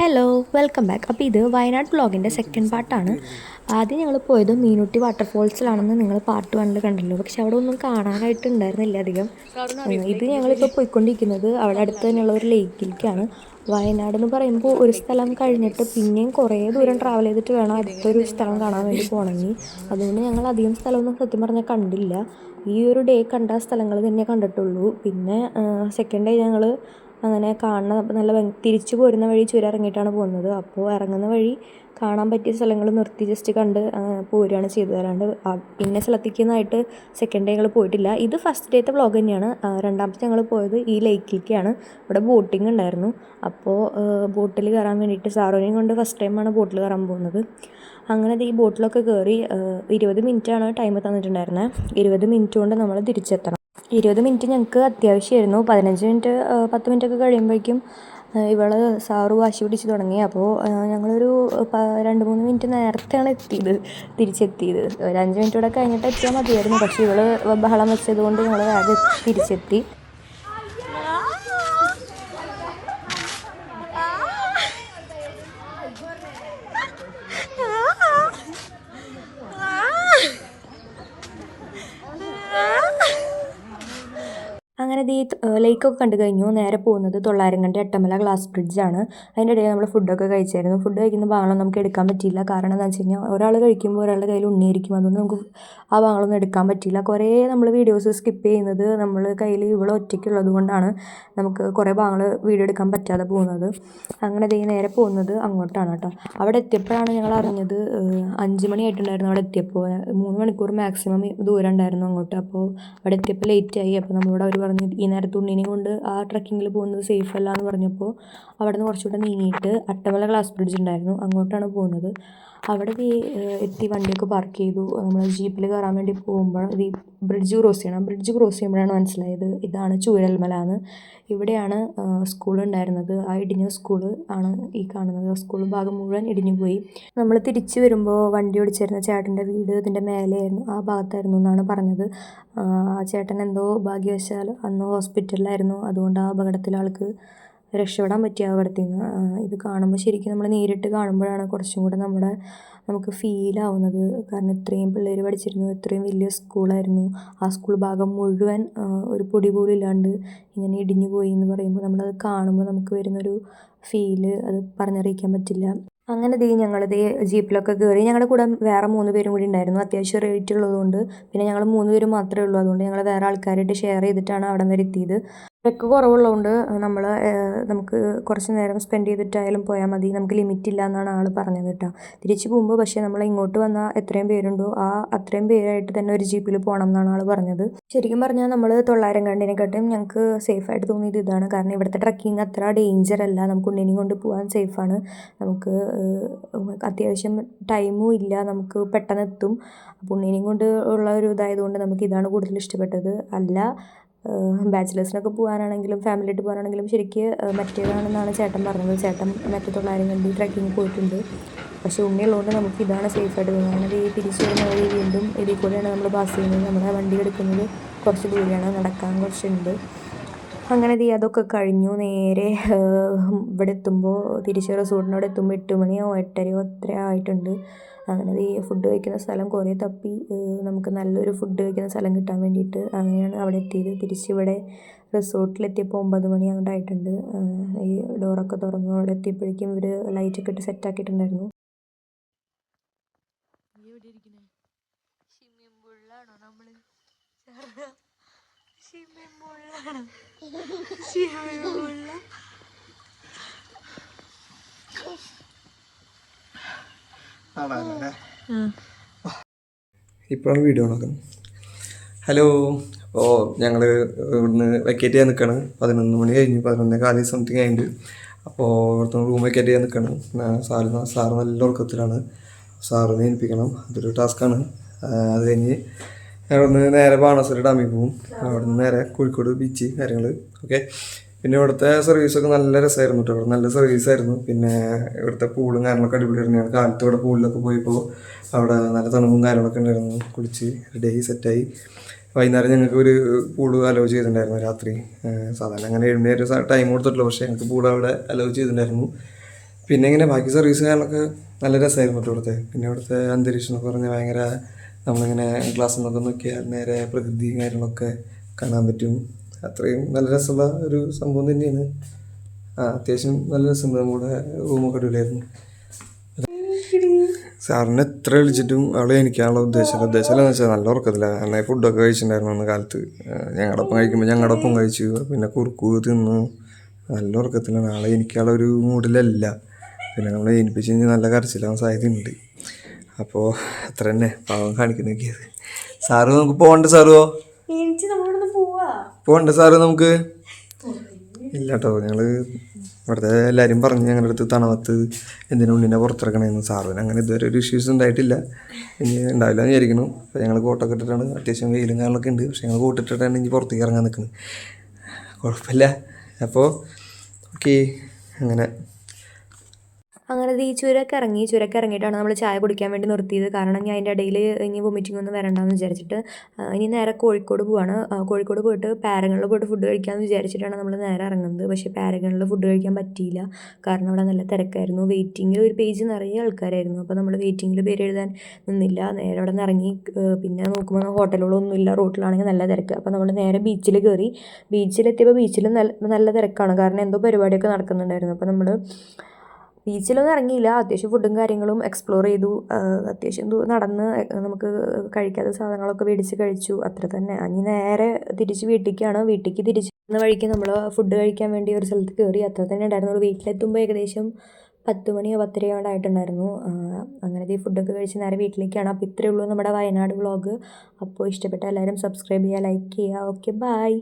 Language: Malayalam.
ഹലോ വെൽക്കം ബാക്ക് അപ്പോൾ ഇത് വയനാട് വ്ളോഗിന്റെ സെക്കൻഡ് പാർട്ടാണ് ആദ്യം ഞങ്ങൾ പോയത് മീനുട്ടി വാട്ടർഫോൾസിലാണെന്ന് നിങ്ങൾ പാർട്ട് വണ്ണിൽ കണ്ടല്ലോ പക്ഷെ അവിടെ ഒന്നും കാണാനായിട്ട് ഉണ്ടായിരുന്നില്ല അധികം ഇത് ഞങ്ങളിപ്പോൾ പോയിക്കൊണ്ടിരിക്കുന്നത് അവിടെ അടുത്ത് തന്നെയുള്ള ഒരു ലേക്കിലേക്കാണ് വയനാട് എന്ന് പറയുമ്പോൾ ഒരു സ്ഥലം കഴിഞ്ഞിട്ട് പിന്നെയും കുറേ ദൂരം ട്രാവൽ ചെയ്തിട്ട് വേണം അടുത്തൊരു സ്ഥലം കാണാൻ വേണ്ടി പോകണമെങ്കിൽ. അതുകൊണ്ട് ഞങ്ങൾ അധികം സ്ഥലമൊന്നും സത്യം പറഞ്ഞാൽ കണ്ടില്ല. ഈ ഒരു ഡേ കണ്ട സ്ഥലങ്ങൾ തന്നെ കണ്ടിട്ടുള്ളൂ. പിന്നെ സെക്കൻഡ് ഡേ ഞങ്ങൾ അങ്ങനെ കാണുന്ന നല്ല ഭംഗി തിരിച്ചു പോരുന്ന വഴി ചുരം ഇറങ്ങിയിട്ടാണ് പോകുന്നത്. അപ്പോൾ ഇറങ്ങുന്ന വഴി കാണാൻ പറ്റിയ സ്ഥലങ്ങൾ നിർത്തി ജസ്റ്റ് കണ്ട് പോരുകയാണ് ചെയ്തത്. അല്ലാണ്ട് ഇന്ന സ്ഥലത്തേക്കൊന്നായിട്ട് സെക്കൻഡ് ഡേ ഞങ്ങൾ പോയിട്ടില്ല. ഇത് ഫസ്റ്റ് ഡേത്തെ വ്ളോഗ് തന്നെയാണ്. രണ്ടാമത്തെ ഞങ്ങൾ പോയത് ഈ ലേക്കിലേക്കാണ് അവിടെ ബോട്ടിംഗ് ഉണ്ടായിരുന്നു. അപ്പോൾ ബോട്ടിൽ കയറാൻ വേണ്ടിയിട്ട് സാറോനെയും കൊണ്ട് ഫസ്റ്റ് ടൈമാണ് ബോട്ടിൽ കയറാൻ പോകുന്നത്. അങ്ങനെ ഈ ബോട്ടിലൊക്കെ കയറി ഇരുപത് മിനിറ്റാണ് ടൈം തന്നിട്ടുണ്ടായിരുന്നത് ഇരുപത് മിനിറ്റ് കൊണ്ട് നമ്മൾ തിരിച്ചെത്തണം. ഇരുപത് മിനിറ്റ് ഞങ്ങൾക്ക് അത്യാവശ്യമായിരുന്നു. പതിനഞ്ച് മിനിറ്റ് പത്ത് മിനിറ്റൊക്കെ കഴിയുമ്പോഴേക്കും ഇവൾ സാറ് വാശി പിടിച്ച് തുടങ്ങി. അപ്പോൾ ഞങ്ങളൊരു രണ്ട് മൂന്ന് മിനിറ്റ് നേരത്തെയാണ് എത്തിയത് തിരിച്ചെത്തിയത്. ഒരു അഞ്ച് മിനിറ്റ് കൂടെ കഴിഞ്ഞിട്ട് എത്തിയാൽ മതിയായിരുന്നു. പക്ഷേ ഇവൾ ബഹളം വെച്ചത് കൊണ്ട് ഞങ്ങൾ വേഗം തിരിച്ചെത്തി. അങ്ങനെ ഈ ലേക്കൊക്കെ കണ്ടു കഴിഞ്ഞു. നേരെ പോകുന്നത് തൊള്ളായിരം എട്ടമല ഗ്ലാസ് ബ്രിഡ്ജാണ്. അതിന്റെ ഇടയിൽ നമ്മൾ ഫുഡൊക്കെ കഴിച്ചായിരുന്നു. ഫുഡ് കഴിക്കുന്ന ഭാഗങ്ങളൊന്നും നമുക്ക് എടുക്കാൻ പറ്റിയില്ല. കാരണം എന്താ വെച്ച് കഴിഞ്ഞാൽ ഒരാൾ കഴിക്കുമ്പോൾ ഒരാളുടെ കയ്യിൽ ഉണ്ണിയിരിക്കും അതുകൊണ്ട് നമുക്ക് ആ ഭാഗങ്ങളൊന്നും എടുക്കാൻ പറ്റിയില്ല. കുറേ നമ്മൾ വീഡിയോസ് സ്കിപ്പ് ചെയ്യുന്നത് നമ്മൾ കയ്യിൽ ഇവിടെ ഒറ്റയ്ക്കുള്ളത് കൊണ്ടാണ് നമുക്ക് കുറേ ഭാഗങ്ങൾ വീഡിയോ എടുക്കാൻ പറ്റാതെ പോകുന്നത്. അങ്ങനെ ദേ നേരെ പോകുന്നത് അങ്ങോട്ടാണ് കേട്ടോ. അവിടെ എത്തിയപ്പോഴാണ് ഞങ്ങൾ അറിഞ്ഞത് അഞ്ച് മണിയായിട്ടുണ്ടായിരുന്നു അവിടെ എത്തിയപ്പോൾ. മൂന്ന് മണിക്കൂർ മാക്സിമം ദൂരം ഉണ്ടായിരുന്നു അങ്ങോട്ട്. അപ്പോൾ അവിടെ എത്തിയപ്പോൾ ലേറ്റായി അപ്പോൾ നമ്മളോട് അവർ പറഞ്ഞു ഈ നേരത്തെ ഉണ്ണിനെയും കൊണ്ട് ആ ട്രക്കിങ്ങിൽ പോകുന്നത് സേഫ് അല്ല എന്ന് പറഞ്ഞപ്പോൾ അവിടെ നിന്ന് കുറച്ചുകൂടെ നീങ്ങിയിട്ട് അട്ടമല ഗ്ലാസ് ബ്രിഡ്ജ് ഉണ്ടായിരുന്നു. അങ്ങോട്ടാണ് പോകുന്നത്. അവിടെ എത്തി വണ്ടിയൊക്കെ പാർക്ക് ചെയ്തു. നമ്മൾ ജീപ്പിൽ കയറാൻ വേണ്ടി പോകുമ്പോൾ ഈ ബ്രിഡ്ജ് ക്രോസ് ചെയ്യണം. ബ്രിഡ്ജ് ക്രോസ് ചെയ്യുമ്പോഴാണ് മനസ്സിലായത് ഇതാണ് ചൂരൽമല എന്ന് ഇവിടെയാണ് സ്കൂൾ ഉണ്ടായിരുന്നത്. ആ ഇടിഞ്ഞ സ്കൂൾ ആണ് ഈ കാണുന്നത്. സ്കൂൾ ഭാഗം മുഴുവൻ ഇടിഞ്ഞു പോയി. നമ്മൾ തിരിച്ചു വരുമ്പോൾ വണ്ടി ഓടിച്ചിരുന്ന ചേട്ടന്റെ വീട് ഇതിന്റെ മേലെയായിരുന്നു. ആ ഭാഗത്തായിരുന്നു എന്നാണ് പറഞ്ഞത്. ആ ആ ചേട്ടൻ എന്തോ ഭാഗ്യവശാൽ അന്ന് ഹോസ്പിറ്റലിലായിരുന്നു അതുകൊണ്ട് ആ അപകടത്തിൽ ആൾക്ക് രക്ഷപ്പെടാൻ പറ്റിയ അവിടുത്തെ നിന്ന് ഇത് കാണുമ്പോൾ ശരിക്കും നമ്മൾ നേരിട്ട് കാണുമ്പോഴാണ് കുറച്ചും കൂടെ നമ്മുടെ നമുക്ക് ഫീലാവുന്നത് കാരണം ഇത്രയും പിള്ളേർ പഠിച്ചിരുന്നു ഇത്രയും വലിയ സ്കൂളായിരുന്നു. ആ സ്കൂൾ ഭാഗം മുഴുവൻ ഒരു പൊടി പോലും ഇല്ലാണ്ട് ഇങ്ങനെ ഇടിഞ്ഞു പോയി എന്ന് പറയുമ്പോൾ നമ്മളത് കാണുമ്പോൾ നമുക്ക് വരുന്നൊരു ഫീൽ അത് പറഞ്ഞറിയിക്കാൻ പറ്റില്ല. അങ്ങനെ ദേ ഞങ്ങളത് ജീപ്പിലൊക്കെ കയറി ഞങ്ങളുടെ കൂടെ വേറെ മൂന്ന് പേരും കൂടി ഉണ്ടായിരുന്നു. അത്യാവശ്യം റേറ്റ് ഉള്ളതുകൊണ്ട്. പിന്നെ ഞങ്ങൾ മൂന്ന് പേര് മാത്രമേ ഉള്ളൂ. അതുകൊണ്ട് ഞങ്ങൾ വേറെ ആൾക്കാരായിട്ട് ഷെയർ ചെയ്തിട്ടാണ് അവിടം വരെ എത്തിയത്. തിരക്ക് കുറവുള്ളതുകൊണ്ട് നമ്മൾ നമുക്ക് കുറച്ച് നേരം സ്പെൻഡ് ചെയ്തിട്ടായാലും പോയാൽ മതി. നമുക്ക് ലിമിറ്റ് ഇല്ല എന്നാണ് ആൾ പറഞ്ഞത് കേട്ടോ. തിരിച്ചു പോകുമ്പോൾ പക്ഷേ നമ്മൾ ഇങ്ങോട്ട് വന്നാൽ എത്രയും പേരുണ്ടോ ആ അത്രയും പേരായിട്ട് തന്നെ ഒരു ജീപ്പിൽ പോകണം എന്നാണ് ആൾ പറഞ്ഞത്. ശരിക്കും പറഞ്ഞാൽ നമ്മൾ തൊള്ളായിരം കണ്ടിനെക്കാട്ടും ഞങ്ങൾക്ക് സേഫായിട്ട് തോന്നിയത് ഇതാണ്. കാരണം ഇവിടുത്തെ ട്രക്കിങ് അത്ര ഡേഞ്ചർ അല്ല. നമുക്ക് ഉണ്ണിനെയും കൊണ്ട് പോകാൻ സേഫാണ് നമുക്ക് അത്യാവശ്യം ടൈമും ഇല്ല. നമുക്ക് പെട്ടെന്ന് എത്തും അപ്പോൾ ഉണ്ണിനെയും കൊണ്ട് ഉള്ള ഒരു ഇതായതുകൊണ്ട് നമുക്ക് ഇതാണ് കൂടുതൽ ഇഷ്ടപ്പെട്ടത്. അല്ല ബാച്ചിലേഴ്സിനൊക്കെ പോകാനാണെങ്കിലും ഫാമിലി ആയിട്ട് പോകാനാണെങ്കിലും ശരിക്ക് മറ്റേതാണെന്നാണ് ചേട്ടൻ പറഞ്ഞത്. ചേട്ടൻ മറ്റേ തൊള്ളായിരം കണ്ടി ട്രക്കിങ് പോയിട്ടുണ്ട്. പക്ഷേ ഉണ്ണിയുള്ളതുകൊണ്ട് നമുക്ക് ഇതാണ് സേഫായിട്ട് തോന്നുന്നത് അങ്ങനെ ഈ തിരിച്ചു വരുന്ന വഴി വീണ്ടും ഇതിൽ കൂടെയാണ് നമ്മൾ പാസ് ചെയ്യുന്നത്. നമ്മുടെ വണ്ടി എടുക്കുന്നത് കുറച്ച് ദൂരെയാണ്. നടക്കാൻ കുറച്ചുണ്ട്. അങ്ങനെ ദേ അതൊക്കെ കഴിഞ്ഞു. നേരെ ഇവിടെ എത്തുമ്പോൾ തിരിച്ച് റിസോർട്ടിനോട് എത്തുമ്പോൾ എട്ട് മണിയോ എട്ടരയോ അത്ര ആയിട്ടുണ്ട്. അങ്ങനെ ഈ ഫുഡ് കഴിക്കുന്ന സ്ഥലം കുറേ തപ്പി. നമുക്ക് നല്ലൊരു ഫുഡ് കഴിക്കുന്ന സ്ഥലം കിട്ടാൻ വേണ്ടിയിട്ട് അങ്ങനെയാണ് അവിടെ എത്തിയത്. തിരിച്ചിവിടെ റിസോർട്ടിലെത്തിയപ്പോൾ ഒമ്പത് മണി അങ്ങോട്ട് ആയിട്ടുണ്ട് ഈ ഡോറൊക്കെ തുറന്നു. അവിടെ എത്തിയപ്പോഴേക്കും ഇവർ ലൈറ്റൊക്കെ ഇട്ട് സെറ്റാക്കിയിട്ടുണ്ടായിരുന്നു ഇപ്പോഴാണ് വീഡിയോ നോക്കുന്നത് ഹലോ അപ്പോൾ ഞങ്ങൾ ഇവിടുന്ന് വെക്കേറ്റ് ചെയ്യാൻ നിൽക്കുകയാണ് പതിനൊന്ന് മണി കഴിഞ്ഞ് പതിനൊന്നേ കാലി സംതിങ് ആയിട്ട് അപ്പോൾ ഇവിടുത്തെ റൂം വെക്കേറ്റ് ചെയ്യാൻ നിൽക്കുകയാണ് സാറ് സാറ് നല്ല ഉറക്കത്തിലാണ്. സാറിനെ ഏൽപ്പിക്കണം. അതൊരു ടാസ്ക്കാണ് അത് കഴിഞ്ഞ് ഞങ്ങളൊന്ന് നേരെ ബാണാസുര ഡാമിൽ പോകും അവിടെ നിന്ന് നേരെ കോഴിക്കോട് ബീച്ച് കാര്യങ്ങൾ ഓക്കെ പിന്നെ ഇവിടുത്തെ സർവീസൊക്കെ നല്ല രസമായിരുന്നു കേട്ടോ ഇവിടെ നല്ല സർവീസായിരുന്നു പിന്നെ ഇവിടുത്തെ പൂളും കാര്യങ്ങളൊക്കെ അടിപൊളിയായിരുന്നു ഞങ്ങൾ കാലത്ത് ഇവിടെ പൂളിലൊക്കെ പോയപ്പോൾ അവിടെ നല്ല തണുപ്പും കാര്യങ്ങളൊക്കെ ഉണ്ടായിരുന്നു. കുളിച്ച് റെഡിയായി സെറ്റായി വൈകുന്നേരം ഞങ്ങൾക്ക് ഒരു പൂൾ അലോ ചെയ്തിട്ടുണ്ടായിരുന്നു രാത്രി. സാധാരണ അങ്ങനെ എഴുന്നേറ്റ് ടൈം കൊടുത്തിട്ടുള്ളൂ. പക്ഷേ ഞങ്ങൾക്ക് പൂൾ അവിടെ അലോ ചെയ്തിട്ടുണ്ടായിരുന്നു. പിന്നെ ഇങ്ങനെ ബാക്കി സർവീസ് കാര്യങ്ങളൊക്കെ നല്ല രസമായിരുന്നു കേട്ടോ ഇവിടുത്തെ. പിന്നെ ഇവിടുത്തെ അന്തരീക്ഷം എന്നൊക്കെ പറഞ്ഞാൽ ഭയങ്കര നമ്മളിങ്ങനെ ഗ്ലാസ് നിന്നൊക്കെ നോക്കിയാൽ നേരെ പ്രകൃതി കാര്യങ്ങളൊക്കെ കാണാൻ പറ്റും. അത്രയും നല്ല രസമുള്ള ഒരു സംഭവം തന്നെയാണ്. ആ അത്യാവശ്യം നല്ല രസം നമ്മുടെ റൂമൊക്കെ അടിപൊളിയായിരുന്നു. സാറിന് എത്ര വിളിച്ചിട്ടും അവിടെ എനിക്കാണല്ലോ ഉദ്ദേശം ഉദ്ദേശം എന്ന് വെച്ചാൽ നല്ല ഉറക്കത്തില്ല നന്നായി ഫുഡൊക്കെ കഴിച്ചിട്ടുണ്ടായിരുന്നു അന്ന് കാലത്ത്. ഞങ്ങളുടെ ഒപ്പം കഴിക്കുമ്പോൾ ഞങ്ങളുടെ ഒപ്പം കഴിച്ചു. പിന്നെ കുറുക്കു തിന്നു. നല്ല ഉറക്കത്തിലാണ്. ആളെ എനിക്കുള്ള ഒരു മൂഡിലല്ല. പിന്നെ നമ്മളെ ഏൽപ്പിച്ച് കഴിഞ്ഞാൽ നല്ല കരച്ചിലാവാൻ സാധ്യതയുണ്ട്. അപ്പോൾ അത്ര തന്നെ പാവം കാണിക്കുന്നൊക്കെയത് സാറ് നമുക്ക് പോകണ്ട സാറോ? എനിക്ക് നമ്മളിവിടുന്ന് പോവാ. പോകണ്ട സാറ് നമുക്ക്? ഇല്ല കേട്ടോ ഞങ്ങൾ ഇവിടുത്തെ എല്ലാവരും പറഞ്ഞ് ഞങ്ങളുടെ അടുത്ത് തണവത്ത് എന്തിനാ ഉള്ളിനെ പുറത്തിറക്കണേന്ന്. സാറിന് അങ്ങനെ ഇതുവരെ ഒരു ഇഷ്യൂസ് ഉണ്ടായിട്ടില്ല. ഇനി ഉണ്ടാവില്ല എന്ന് വിചാരിക്കുന്നു. അപ്പോൾ ഞങ്ങൾ കോട്ടൊക്കെ ഇട്ടിട്ടാണ്. അത്യാവശ്യം വെയിലും കാര്യങ്ങളൊക്കെ ഉണ്ട്. പക്ഷേ ഞങ്ങൾ കൂട്ടിട്ടിട്ടാണ് ഇനി പുറത്തേക്ക് ഇറങ്ങാൻ നിൽക്കുന്നത്. കുഴപ്പമില്ല. അപ്പോൾ ഓക്കെ അങ്ങനെ അങ്ങനെ ഈ ചുരക്ക് ഇറങ്ങി ചുരക്ക് ഇറങ്ങിയിട്ടാണ് നമ്മൾ ചായ കുടിക്കാൻ വേണ്ടി നിർത്തിയത്. കാരണം ഞാൻ അതിന്റെ ഇടയിൽ ഇനി വൊമിറ്റിംഗ് ഒന്നും വരണ്ടെന്ന് വിചാരിച്ചിട്ട് ഇനി നേരെ കോഴിക്കോട് പോവാണ്. കോഴിക്കോട് പോയിട്ട് പാരഗണിൽ പോയിട്ട് ഫുഡ് കഴിക്കാമെന്ന് വിചാരിച്ചിട്ടാണ് നമ്മൾ നേരെ ഇറങ്ങുന്നത്. പക്ഷേ പാരഗണിൽ ഫുഡ് കഴിക്കാൻ പറ്റിയില്ല. കാരണം അവിടെ നല്ല തിരക്കായിരുന്നു. വെയിറ്റിങ്ങിൽ ഒരു പേജ് നിറയെ ആൾക്കാരായിരുന്നു. അപ്പോൾ നമ്മൾ വെയിറ്റിങ്ങിൽ പേര് എഴുതാൻ നിന്നില്ല. നേരെ അവിടെ നിന്ന് ഇറങ്ങി പിന്നെ നോക്കുമ്പോൾ ഹോട്ടലുകളൊന്നും ഇല്ല. റോട്ടിലാണെങ്കിൽ നല്ല തിരക്ക്. അപ്പോൾ നമ്മൾ നേരെ ബീച്ചിൽ കയറി ബീച്ചിലെത്തിയപ്പോൾ ബീച്ചിൽ നല്ല നല്ല തിരക്കാണ്. കാരണം എന്തോ പരിപാടിയൊക്കെ നടക്കുന്നുണ്ടായിരുന്നു. അപ്പോൾ നമ്മൾ ബീച്ചിലൊന്നും ഇറങ്ങിയില്ല. അത്യാവശ്യം ഫുഡും കാര്യങ്ങളും എക്സ്പ്ലോർ ചെയ്തു. അത്യാവശ്യം നടന്ന് നമുക്ക് കഴിക്കാത്ത സാധനങ്ങളൊക്കെ മേടിച്ച് കഴിച്ചു. അത്ര തന്നെ. ഇനി നേരെ തിരിച്ച് വീട്ടിലേക്കാണ് വീട്ടിലേക്ക് തിരിച്ച് വരുന്ന വഴിക്ക് നമ്മൾ ഫുഡ് കഴിക്കാൻ വേണ്ടി ഒരു സ്ഥലത്ത് കയറി അത്ര തന്നെ ഉണ്ടായിരുന്നുള്ളൂ വീട്ടിലെത്തുമ്പോൾ ഏകദേശം പത്ത് മണിയോ പത്തരയോ ഉണ്ടായിട്ടുണ്ടായിരുന്നു അങ്ങനെ ഈ ഫുഡൊക്കെ കഴിച്ച് നേരെ വീട്ടിലേക്കാണ്. അപ്പോൾ ഇത്രയേ ഉള്ളൂ നമ്മുടെ വയനാട് വ്ളോഗ് അപ്പോൾ ഇഷ്ടപ്പെട്ട എല്ലാവരും സബ്സ്ക്രൈബ് ചെയ്യുക ലൈക്ക് ചെയ്യുക. Okay bye